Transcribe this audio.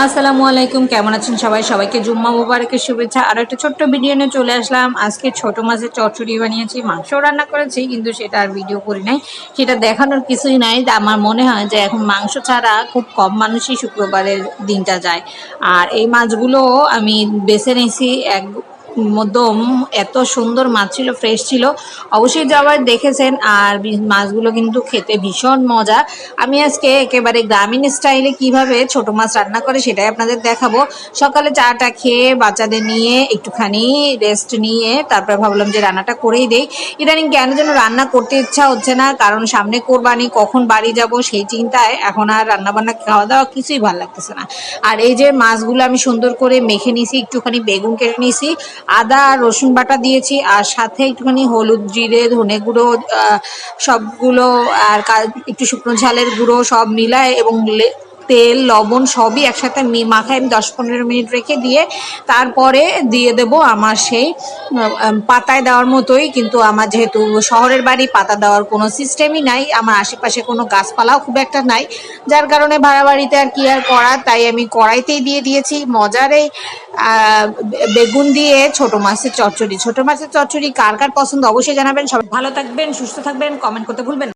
আসসালামু আলাইকুম, কেমন আছেন সবাই? সবাইকে জুম্মা মুবারকের শুভেচ্ছা। আর একটা ছোট্ট ভিডিও নিয়ে চলে আসলাম। আজকে ছোট মাছের চচ্চড়ি বানিয়েছি, মাংস রান্না করেছি, কিন্তু সেটা আর ভিডিও করি নাই। সেটা দেখানোর কিছুই নাই। আমার মনে হয় যে এখন মাংস ছাড়া খুব কম মানুষই শুক্রবারের দিনটা যায়। আর এই মাছগুলো আমি বেছে নিয়েছি এক মধ্যম, এত সুন্দর মাছ ছিল ফ্রেশ ছিল। অবশ্যই যাওয়ার দেখেছেন, আর মাছগুলো কিন্তু খেতে ভীষণ মজা। আমি আজকে একেবারে গ্রামীণ স্টাইলে কীভাবে ছোট মাছ রান্না করে সেটাই আপনাদের দেখাবো। সকালে চাটা খেয়ে বাচ্চাদের নিয়ে একটুখানি রেস্ট নিয়ে তারপরে ভাবলাম যে রান্নাটা করেই দেই। ইদানিং কেন যেন রান্না করতে ইচ্ছা হচ্ছে না, কারণ সামনে কোরবানি, কখন বাড়ি যাব সেই চিন্তায় এখন আর রান্না বান্না খাওয়া দাওয়া কিছুই ভালো লাগতেছে না। আর এই যে মাছগুলো আমি সুন্দর করে মেখে নিছি একটুখানি বেগুন কেটে নিয়েছি আদা, রসুন বাটা দিয়েছি, আর সাথে একটুখানি হলুদ জিরে, ধনে গুঁড়ো সবগুলো, আর একটু শুকনো ঝালের গুঁড়ো সব মিলায় এবং তেল, লবণ সবই একসাথে মাখায় আমি দশ পনেরো মিনিট রেখে দিয়ে তারপরে দিয়ে দেব আমার সেই পাতায় দেওয়ার মতোই। কিন্তু আমার যেহেতু শহরের বাড়ি, পাতা দেওয়ার কোনো সিস্টেমই নাই। আমার আশেপাশে কোনো গাছপালাও খুব একটা নাই। যার কারণে ভাড়া বাড়িতে আর কি আর করার, তাই আমি কড়াইতেই দিয়ে দিয়েছি। মজার এই বেগুন দিয়ে ছোট মাছের চচ্চড়ি। ছোট মাছের চচ্চড়ি কার কার পছন্দ অবশ্যই জানাবেন। সবাই ভালো থাকবেন, সুস্থ থাকবেন কমেন্ট করতে ভুলবেন।